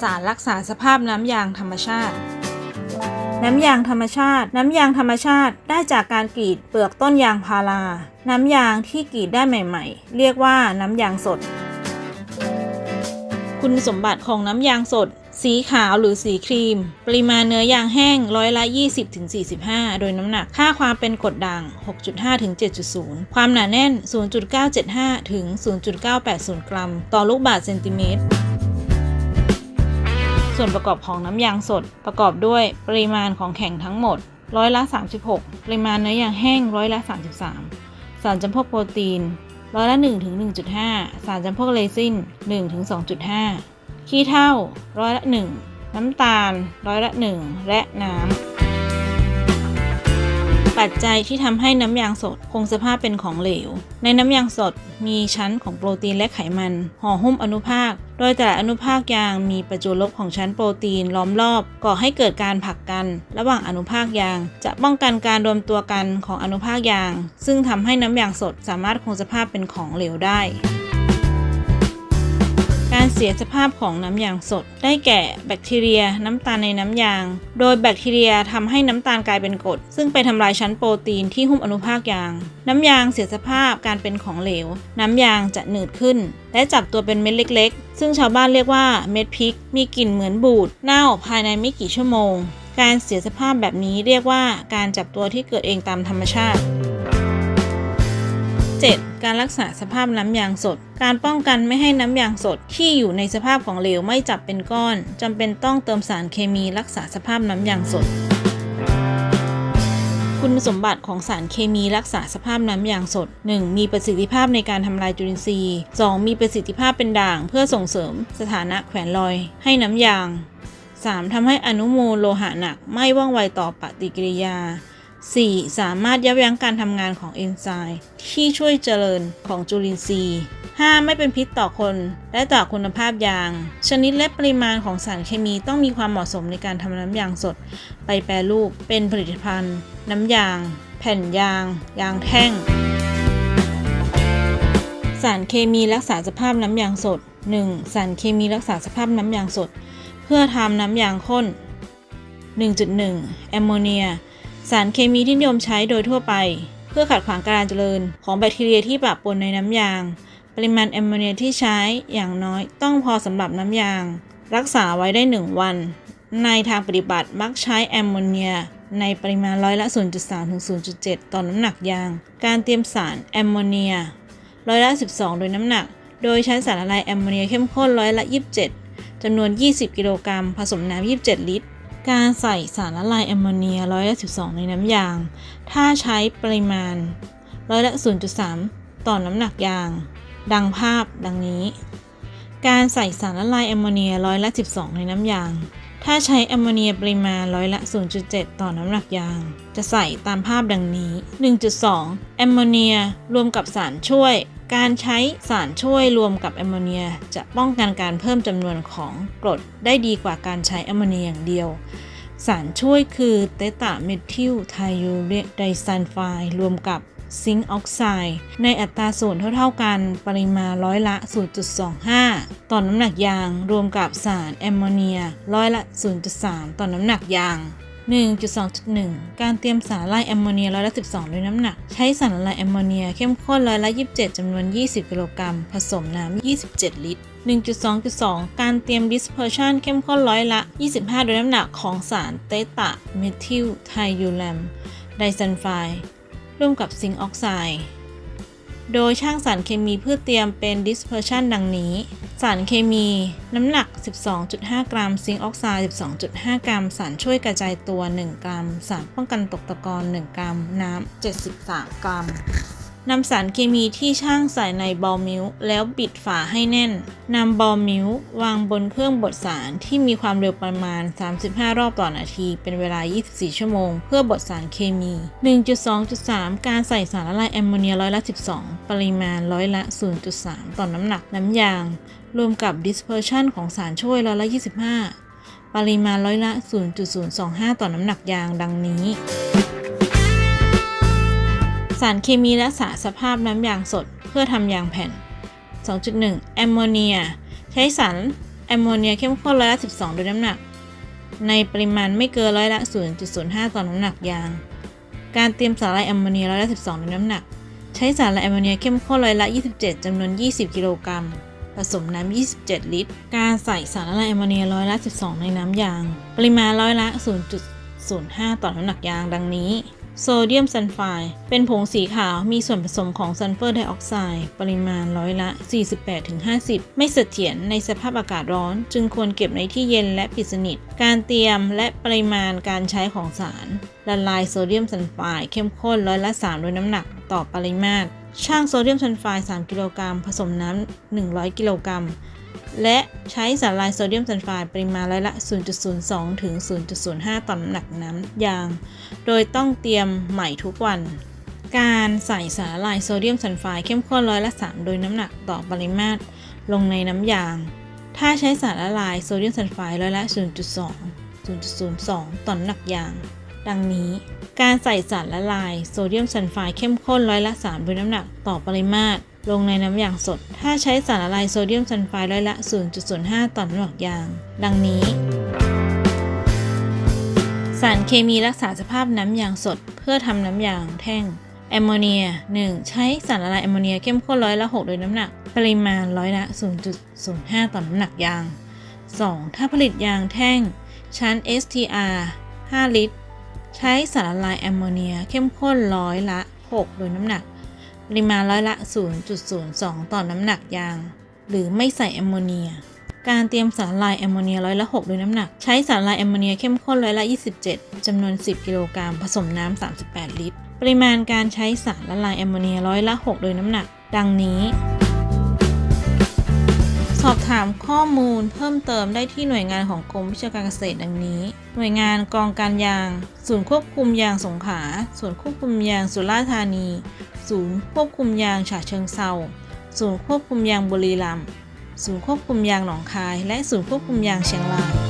สารรักษาสภาพน้ำยางธรรมชาติ น้ำยางธรรมชาติ น้ำยางธรรมชาติได้จากการกรีดเปลือกต้นยางพารา น้ำยางที่กรีดได้ใหม่ ๆ เรียกว่าน้ำยางสด คุณสมบัติของน้ำยางสด สีขาวหรือสีครีม ปริมาณเนื้อยางแห้งร้อยละ 20-45 โดยน้ำหนัก ค่าความเป็นกรดด่าง 6.5-7.0 ความหนาแน่น 0.975 ถึง 0.980 กรัม ต่อลูกบาศก์เซนติเมตร ส่วนประกอบของน้ำยางสด ประกอบด้วยปริมาณของแข็งทั้งหมด ร้อยละ 36 ปริมาณเนื้อยางแห้งร้อยละ 33 สารจำพวกโปรตีนร้อยละ1ถึง1.5 สารจำพวกเรซิน1ถึง2.5 ขี้เถ้าร้อยละ1น้ำตาลร้อยละ1และน้ำ ปัจจัยที่ทำให้น้ำยางสดคงสภาพเป็นของเหลว ในน้ำยางสดมีชั้นของโปรตีนและไขมันห่อหุ้มอนุภาค โดยแต่ละอนุภาคยางมีประจุลบของชั้นโปรตีนล้อมรอบ ก่อให้เกิดการผลักกัน ระหว่างอนุภาคยาง จะป้องกันการรวมตัวกันของอนุภาคยาง ซึ่งทำให้น้ำยางสดสามารถคงสภาพเป็นของเหลวได้ เสียสภาพของน้ำยางสด ได้แก่แบคทีเรีย น้ำตาลในน้ำยาง โดยแบคทีเรียทำให้น้ำตาลกลายเป็นกรดซึ่งไปทำลายชั้นโปรตีนที่หุ้มอนุภาคยาง น้ำยางเสียสภาพการเป็นของเหลว น้ำยางจะหนืดขึ้น และจับตัวเป็นเม็ดเล็ก ๆ ซึ่งชาวบ้านเรียกว่าเม็ดพริก มีกลิ่นเหมือนบูดเน่าภายในไม่กี่ชั่วโมง การเสียสภาพแบบนี้เรียกว่าการจับตัวที่เกิดเองตามธรรมชาติ 7. การรักษาสภาพน้ำยางสด การป้องกันไม่ให้น้ำยางสดที่อยู่ในสภาพของเหลวไม่จับเป็นก้อนจำเป็นต้องเติมสารเคมีรักษาสภาพน้ำยางสด คุณสมบัติของสารเคมีรักษาสภาพน้ำยางสด 1. มีประสิทธิภาพในการทำลายจุลินทรีย์ 2. มีประสิทธิภาพเป็นด่างเพื่อส่งเสริมสถานะแขวนลอย ให้น้ำยาง 3. ทำให้อนุมูลโลหะหนักไม่ว่องไวต่อปฏิกิริยา 4. สามารถยับยั้งการทำงานของเอนไซม์ที่ช่วยเจริญของจุลินทรีย์ 5. ไม่เป็นพิษต่อคนและต่อคุณภาพยาง ชนิดและปริมาณของสารเคมีต้องมีความเหมาะสมในการทำน้ำยางสด ไปแปรรูปเป็นผลิตภัณฑ์ น้ำยาง แผ่นยาง ยางแท่ง สารเคมีรักษาสภาพน้ำยางสด 1. สารเคมีรักษาสภาพน้ำยางสด เพื่อทำน้ำยางข้น 1.1 แอมโมเนีย สารเคมีที่นิยมใช้โดยทั่วไป เพื่อขัดขวางการเจริญ ของแบคทีเรียที่ปะปนในน้ำยาง ปริมาณแอมโมเนียที่ใช้อย่างน้อยต้องพอสำหรับน้ำยาง รักษาไว้ได้ 1 วัน ในทางปฏิบัติมักใช้แอมโมเนียในปริมาณร้อยละ 0.3 ถึง 0.7 ต่อน้ำหนักยาง การเตรียมสารแอมโมเนียร้อยละ 12 โดยน้ำหนัก โดยใช้สารละลายแอมโมเนียเข้มข้นร้อยละ 27จำนวน 20 กิโลกรัม ผสมน้ำ 27 ลิตร การใส่สารละลายแอมโมเนียร้อยละ12 ในน้ำยาง ถ้าใช้ปริมาณร้อยละ 0.3 ต่อน้ำหนักยาง ดังภาพดังนี้ การใส่สารละลายแอมโมเนียร้อยละ 12 ในน้ำยาง ถ้าใช้แอมโมเนียปริมาณร้อยละ 0.7 ต่อน้ำหนักยาง จะใส่ตามภาพดังนี้ 1.2 แอมโมเนียรวมกับสารช่วย การใช้สารช่วยรวมกับแอมโมเนีย จะป้องกันการเพิ่มจำนวนของกรดได้ดีกว่าการใช้แอมโมเนียอย่างเดียว สารช่วยคือเตตาเมทิลไทยูเรไดซัลไฟรวมกับซิงค์ออกไซด์ในอัตราส่วนเท่าๆกันปริมาณร้อยละ 0.25 ต่อน้ำหนักยาง รวมกับสารแอมโมเนีย ร้อยละ 0.3 ต่อน้ำหนักยาง 1.2.1 การเตรียมสารละลายแอมโมเนียร้อยละ12 ด้วยน้ำหนัก ใช้สารละลายแอมโมเนียเข้มข้นร้อยละ27จำนวน 20 กิโลกรัม ผสมน้ำ 27 ลิตร 1.2.2 การเตรียม dispersion เข้มข้นร้อยละ 25 โดยน้ำหนักของสารเตตาเมทิลไทยูแรมไดซันไฟร่วมกับซิงค์ออกไซด์ โดยช่างสารเคมีเพื่อเตรียมเป็น dispersion ดังนี้ สารเคมีน้ำหนัก 12.5 กรัม ซิงค์ออกไซด์ 12.5 กรัม สารช่วยกระจายตัว 1 กรัม สารป้องกันตกตะกอน 1 กรัม น้ำ 73 กรัม นำสารเคมีที่ช่างใส่ในบอลมิลแล้วปิดฝาให้แน่น นำบอลมิลวางบนเครื่องบดสารที่มีความเร็วประมาณ 35 รอบต่อนาที เป็นเวลา 24 ชั่วโมง เพื่อบดสารเคมี 1.2.3 การใส่สารละลายแอมโมเนียร้อยละ 12 ปริมาณร้อยละ 0.3 ต่อน้ำหนักน้ำยาง รวมกับ dispersion ของสารช่วยร้อยละ 25 ปริมาณร้อยละ 0.025 ต่อน้ำหนักยางดังนี้ารเคมีรักษาสภาพน้ำยางสดเพื่อทำยางแผ่น 2.1 แอมโมเนีย ใช้สารแอมโมเนียเข้มข้นร้อยละ 12 โดยน้ำหนัก ในปริมาณไม่เกินร้อยละ 0.05 ต่อน้ำหนักยาง การเตรียมสาหร่ายแอมโมเนียร้อยละ 12 โดยน้ำหนัก ใช้สารละแอมโมเนียเข้มข้นร้อยละ 27จำนวน 20 กิโลกรัม ผสมน้ำ 27 ลิตร การใส่สารละลายแอมโมเนียร้อยละ 12 ในน้ำยาง ปริมาณร้อยละ 0.05 ต่อน้ำหนักยางดังนี้ โซเดียมซัลไฟด์เป็นผงสีขาวมีส่วนผสมของซัลเฟอร์ไดออกไซด์ปริมาณร้อยละ 48-50 ไม่เสถียรในสภาพอากาศร้อน จึงควรเก็บในที่เย็นและปิดสนิท การเตรียมและปริมาณการใช้ของสาร ละลายโซเดียมซัลไฟด์เข้มข้นร้อยละ 3 โดยน้ำหนักต่อปริมาตร ช่างโซเดียมซัลไฟด์3กิโลกรัมผสมน้ำ100 กิโลกรัม และใช้สารลายโซเดียมซัลไฟด์ปริมาณร้อยละ 0.02 ถึง 0.05 ต่อน้ำหนักน้ำยาง โดยต้องเตรียมใหม่ทุกวัน การใส่สารละลายโซเดียมซัลไฟด์เข้มข้นร้อยละ 3 โดยน้ำหนักต่อปริมาตรลงในน้ำยาง ถ้าใช้สารละลายโซเดียมซัลไฟด์ร้อยละ 0.2 0.02 ต่อน้ำหนักยาง ดังนี้ การใส่สารละลายโซเดียมซัลไฟด์เข้มข้นร้อยละ 3 โดยน้ำหนักต่อปริมาตร ลงในน้ำยางสด ถ้าใช้สารละลายโซเดียมซัลไฟด์ร้อยละ 0.05 ต่อน้ำหนักยาง ดังนี้ สารเคมีรักษาสภาพน้ำยางสด เพื่อทำน้ำยางแท่งแอมโมเนีย 1. ใช้สารละลายแอมโมเนียเข้มข้นร้อยละ 6 โดยน้ำหนัก ปริมาณร้อยละ 0.05 ต่อน้ำหนักยาง 2. ถ้าผลิตยางแท่ง ชั้น STR 5 ลิตร ใช้สารละลายแอมโมเนียเข้มข้นร้อยละ 6 โดยน้ำหนัก ปริมาณร้อยละ 0.02 ต่อน้ำหนักยาง หรือไม่ใส่แอมโมเนีย การเตรียมสารละลายแอมโมเนียร้อยละ6โดยน้ำหนัก ใช้สารละลายแอมโมเนียเข้มข้นร้อยละ 27จำนวน 10 กิโลกรัมผสมน้ำ 38 ลิตร ปริมาณการใช้สารละลายแอมโมเนียร้อยละ 6 โดยน้ำหนัก ดังนี้ สอบถามข้อมูลเพิ่มเติมได้ที่หน่วยงานของกรมวิชาการเกษตรดังนี้ หน่วยงานกองการยาง ศูนย์ควบคุมยางสงขลาศูนย์ควบคุมยางสุราษฎร์ธานี ศูนย์ควบคุมยางฉะเชิงเซาศูนย์ควบคุมยางบุรีรัมย์ศูนย์ควบคุมยางหนองคาย และศูนย์ควบคุมยางเชียงราย